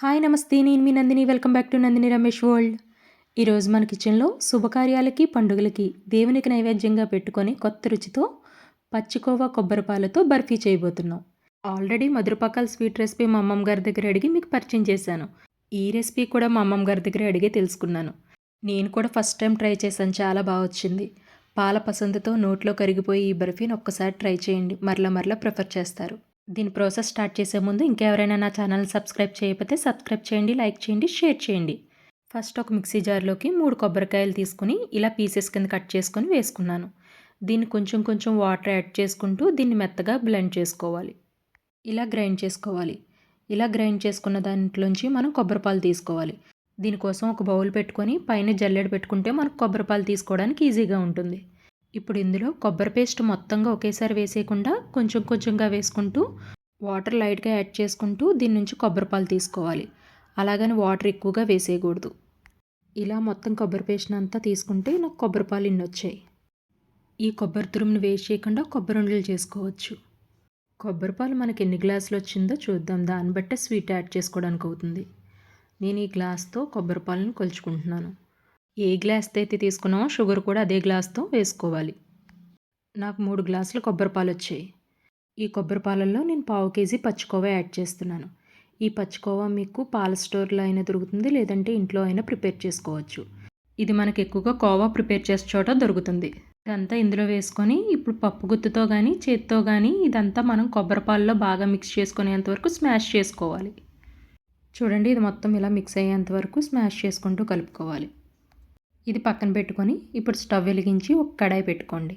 Hi నమస్తే నేను మీ Nandini. Welcome back to Nandini Ramesh world. ఈరోజు మన కిచెన్లో శుభకార్యాలకి పండుగలకి దేవునికి నైవేద్యంగా పెట్టుకొని కొత్త రుచితో పచ్చికోవా కొబ్బరి పాలతో బర్ఫీ చేయబోతున్నాం. ఆల్రెడీ మధురపాకాల స్వీట్ రెసిపీ మా అమ్మమ్మ గారి దగ్గర అడిగి మీకు పరిచయం చేశాను. ఈ రెసిపీ కూడా మా అమ్మమ్మ గారి దగ్గర అడిగి తెలుసుకున్నాను. నేను కూడా ఫస్ట్ టైం ట్రై చేశాను చాలా బాగా వచ్చింది. పాల పసందుతో నోట్లో కరిగిపోయి ఈ బర్ఫీని ఒక్కసారి ట్రై చేయండి. మరలా మరలా ప్రిఫర్ చేస్తారు. దీని ప్రాసెస్ స్టార్ట్ చేసే ముందు ఇంకెవరైనా నా ఛానల్ సబ్స్క్రైబ్ చేయకపోతే సబ్స్క్రైబ్ చేయండి లైక్ చేయండి షేర్ చేయండి. ఫస్ట్ ఒక మిక్సీ జార్లోకి మూడు కొబ్బరికాయలు తీసుకుని ఇలా పీసెస్ కింద కట్ చేసుకొని వేసుకున్నాను. దీన్ని కొంచెం కొంచెం వాటర్ యాడ్ చేసుకుంటూ దీన్ని మెత్తగా బ్లెండ్ చేసుకోవాలి. ఇలా గ్రైండ్ చేసుకోవాలి. ఇలా గ్రైండ్ చేసుకున్న దాంట్లోంచి మనం కొబ్బరిపాలు తీసుకోవాలి. దీనికోసం ఒక బౌల్ పెట్టుకొని పైన జల్లెడ పెట్టుకుంటే మనకు కొబ్బరిపాలు తీసుకోవడానికి ఈజీగా ఉంటుంది. ఇప్పుడు ఇందులో కొబ్బరి పేస్ట్ మొత్తంగా ఒకేసారి వేసేయకుండా కొంచెం కొంచెంగా వేసుకుంటూ వాటర్ లైట్గా యాడ్ చేసుకుంటూ దీని నుంచి కొబ్బరి పాలు తీసుకోవాలి. అలాగని వాటర్ ఎక్కువగా వేసేయకూడదు. ఇలా మొత్తం కొబ్బరి పేస్ట్ అంతా తీసుకుంటే నాకు కొబ్బరి పాలు ఇన్ని వచ్చాయి ఈ కొబ్బరి తురుమును వేస్ట్ చేయకుండా కొబ్బరి ఉండలు చేసుకోవచ్చు. కొబ్బరి పాలు మనకి ఎన్ని గ్లాసులు వచ్చిందో చూద్దాం. దాన్ని బట్టే స్వీట్ యాడ్ చేసుకోవడానికి అవుతుంది. నేను ఈ గ్లాస్తో కొబ్బరి పాలను కొలుచుకుంటున్నాను. ఏ గ్లాస్తో అయితే తీసుకున్నామో షుగర్ కూడా అదే గ్లాస్తో వేసుకోవాలి. నాకు మూడు గ్లాసులు కొబ్బరి పాలు వచ్చాయి. ఈ కొబ్బరి పాలల్లో నేను పావు కేజీ పచ్చికోవా యాడ్ చేస్తున్నాను. ఈ పచ్చికోవా మీకు పాల స్టోర్లో అయినా దొరుకుతుంది లేదంటే ఇంట్లో అయినా ప్రిపేర్ చేసుకోవచ్చు. ఇది మనకు ఎక్కువగా కోవా ప్రిపేర్ చేసే చోట దొరుకుతుంది. ఇదంతా ఇందులో వేసుకొని ఇప్పుడు పప్పు గుత్తుతో కానీ చేత్తో కానీ ఇదంతా మనం కొబ్బరి పాలలో బాగా మిక్స్ చేసుకునేంత వరకు స్మాష్ చేసుకోవాలి. చూడండి ఇది మొత్తం ఇలా మిక్స్ అయ్యేంత వరకు స్మాష్ చేసుకుంటూ కలుపుకోవాలి. ఇది పక్కన పెట్టుకొని ఇప్పుడు స్టవ్ వెలిగించి ఒక కడాయి పెట్టుకోండి.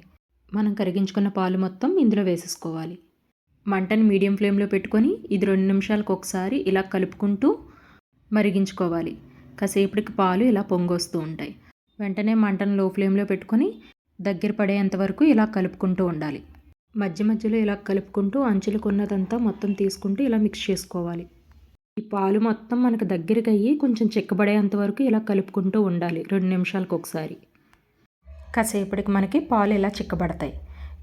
మనం కరిగించుకున్న పాలు మొత్తం ఇందులో వేసేసుకోవాలి. మంటని మీడియం ఫ్లేమ్లో పెట్టుకొని ఇది రెండు నిమిషాలకు ఒకసారి ఇలా కలుపుకుంటూ మరిగించుకోవాలి. కాసేపటికి పాలు ఇలా పొంగొస్తూ ఉంటాయి. వెంటనే మంటను లో ఫ్లేమ్లో పెట్టుకొని దగ్గర పడేంత వరకు ఇలా కలుపుకుంటూ ఉండాలి. మధ్య మధ్యలో ఇలా కలుపుకుంటూ అంచులకున్నదంతా మొత్తం తీసుకుంటూ ఇలా మిక్స్ చేసుకోవాలి. ఈ పాలు మొత్తం మనకు దగ్గరికి అయ్యి కొంచెం చిక్కబడేంత వరకు ఇలా కలుపుకుంటూ ఉండాలి. రెండు నిమిషాలకు ఒకసారి. కాసేపటికి మనకి పాలు ఇలా చిక్కబడతాయి.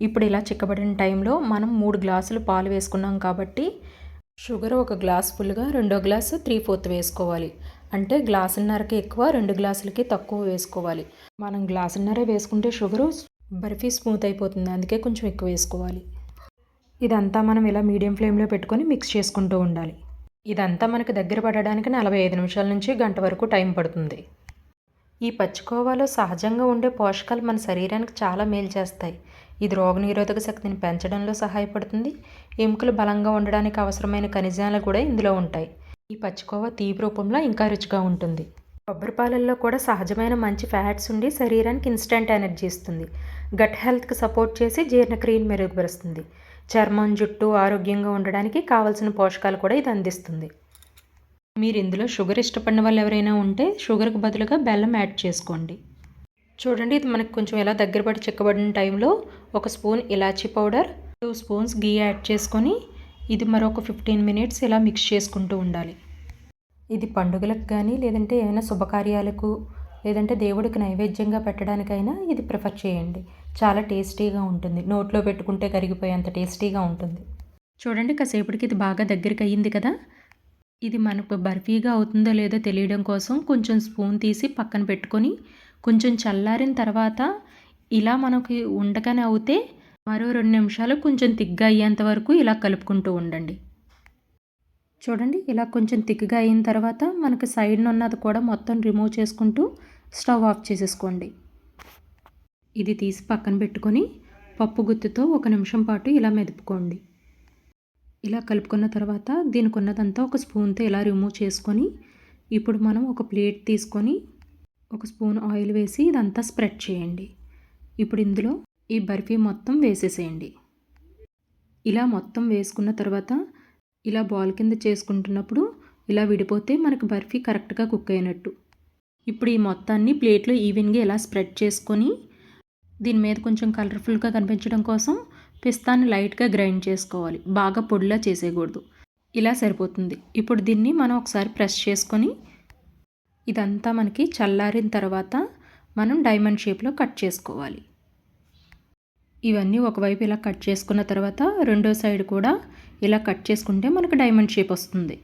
ఇప్పుడు ఇలా చిక్కబడిన టైంలో మనం మూడు గ్లాసులు పాలు వేసుకున్నాం కాబట్టి షుగర్ ఒక గ్లాస్ ఫుల్గా రెండో గ్లాసు త్రీ ఫోర్త్ వేసుకోవాలి. అంటే గ్లాసున్నరకి ఎక్కువ రెండు గ్లాసులకి తక్కువ వేసుకోవాలి. మనం గ్లాసున్నర వేసుకుంటే షుగరు బర్ఫీ స్మూత్ అయిపోతుంది. అందుకే కొంచెం ఎక్కువ వేసుకోవాలి. ఇదంతా మనం ఇలా మీడియం ఫ్లేమ్లో పెట్టుకొని మిక్స్ చేసుకుంటూ ఉండాలి. ఇదంతా మనకు దగ్గర పడడానికి నలభై ఐదు నిమిషాల నుంచి గంట వరకు టైం పడుతుంది. ఈ పచ్చికోవాలో సహజంగా ఉండే పోషకాలు మన శరీరానికి చాలా మేలు చేస్తాయి. ఇది రోగనిరోధక శక్తిని పెంచడంలో సహాయపడుతుంది. ఎముకలు బలంగా ఉండడానికి అవసరమైన ఖనిజాలు కూడా ఇందులో ఉంటాయి. ఈ పచ్చికోవ తీపి రూపంలో ఇంకా రుచిగా ఉంటుంది. కొబ్బరి పాలల్లో కూడా సహజమైన మంచి ఫ్యాట్స్ ఉండి శరీరానికి ఇన్స్టెంట్ ఎనర్జీ ఇస్తుంది. గట్ హెల్త్కి సపోర్ట్ చేసి జీర్ణక్రియను మెరుగుపరుస్తుంది. చర్మం జుట్టు ఆరోగ్యంగా ఉండడానికి కావలసిన పోషకాలు కూడా ఇది అందిస్తుంది. మీరు ఇందులో షుగర్ ఇష్టపడిన వాళ్ళు ఎవరైనా ఉంటే షుగర్కి బదులుగా బెల్లం యాడ్ చేసుకోండి. చూడండి ఇది మనకు కొంచెం ఎలా దగ్గర పడి చిక్కబడిన టైంలో ఒక spoon elaichi powder two spoons ghee add చేసుకొని ఇది మరొక ఫిఫ్టీన్ మినిట్స్ ఇలా మిక్స్ చేసుకుంటూ ఉండాలి. ఇది పండుగలకు కానీ లేదంటే ఏమైనా శుభకార్యాలకు లేదంటే దేవుడికి నైవేద్యంగా పెట్టడానికైనా ఇది ప్రిఫర్ చేయండి. చాలా టేస్టీగా ఉంటుంది. నోట్లో పెట్టుకుంటే కరిగిపోయేంత టేస్టీగా ఉంటుంది. చూడండి కాసేపటికి ఇది బాగా దగ్గరికి అయ్యింది కదా. ఇది మనకు బర్ఫీగా అవుతుందో లేదో తెలియడం కోసం కొంచెం స్పూన్ తీసి పక్కన పెట్టుకొని కొంచెం చల్లారిన తర్వాత ఇలా మనకి ఉండకనే అవుతే మరో రెండు నిమిషాలు కొంచెం తిగ్గా అయ్యేంత వరకు ఇలా కలుపుకుంటూ ఉండండి. చూడండి ఇలా కొంచెం థిక్గా అయిన తర్వాత మనకు సైడ్ ఉన్నది కూడా మొత్తం రిమూవ్ చేసుకుంటూ స్టవ్ ఆఫ్ చేసేసుకోండి. ఇది తీసి పక్కన పెట్టుకొని పప్పు గుత్తితో ఒక నిమిషం పాటు ఇలా మెదుపుకోండి. ఇలా కలుపుకున్న తర్వాత దీనికి ఉన్నదంతా ఒక స్పూన్తో ఇలా రిమూవ్ చేసుకొని ఇప్పుడు మనం ఒక ప్లేట్ తీసుకొని ఒక స్పూన్ ఆయిల్ వేసి ఇదంతా స్ప్రెడ్ చేయండి. ఇప్పుడు ఇందులో ఈ బర్ఫీ మొత్తం వేసేసేయండి. ఇలా మొత్తం వేసుకున్న తర్వాత ఇలా బాల్ కింద చేసుకుంటున్నప్పుడు ఇలా విడిపోతే మనకు బర్ఫీ కరెక్ట్గా కుక్ అయినట్టు. ఇప్పుడు ఈ మొత్తాన్ని ప్లేట్లో ఈవెన్గా ఇలా స్ప్రెడ్ చేసుకొని దీని మీద కొంచెం కలర్ఫుల్గా కనిపించడం కోసం పిస్తాన్ని లైట్గా గ్రైండ్ చేసుకోవాలి. బాగా పొడిలా చేసేయకూడదు. ఇలా సరిపోతుంది. ఇప్పుడు దీన్ని మనం ఒకసారి ప్రెస్ చేసుకొని ఇదంతా మనకి చల్లారిన తర్వాత మనం డైమండ్ షేప్లో కట్ చేసుకోవాలి. ఇవన్నీ ఒకవైపు ఇలా కట్ చేసుకున్న తర్వాత రెండో సైడ్ కూడా ఇలా కట్ చేసుకుంటే మనకు డైమండ్ షేప్ వస్తుంది.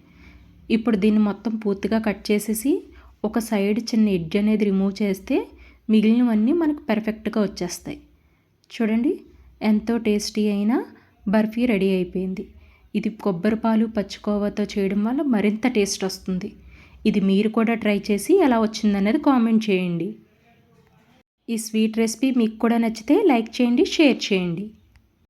ఇప్పుడు దీన్ని మొత్తం పూర్తిగా కట్ చేసేసి ఒక సైడ్ చిన్న ఎడ్జ్ అనేది రిమూవ్ చేస్తే మిగిలినవన్నీ మనకు పర్ఫెక్ట్గా వచ్చేస్తాయి. చూడండి ఎంతో టేస్టీ అయిన బర్ఫీ రెడీ అయిపోయింది. ఇది కొబ్బరి పాలు పచ్చికోవాతో చేయడం వల్ల మరింత టేస్ట్ వస్తుంది. ఇది మీరు కూడా ట్రై చేసి ఎలా వచ్చిందనేది కామెంట్ చేయండి. ఈ స్వీట్ రెసిపీ మీకు కూడా నచ్చితే లైక్ చేయండి షేర్ చేయండి.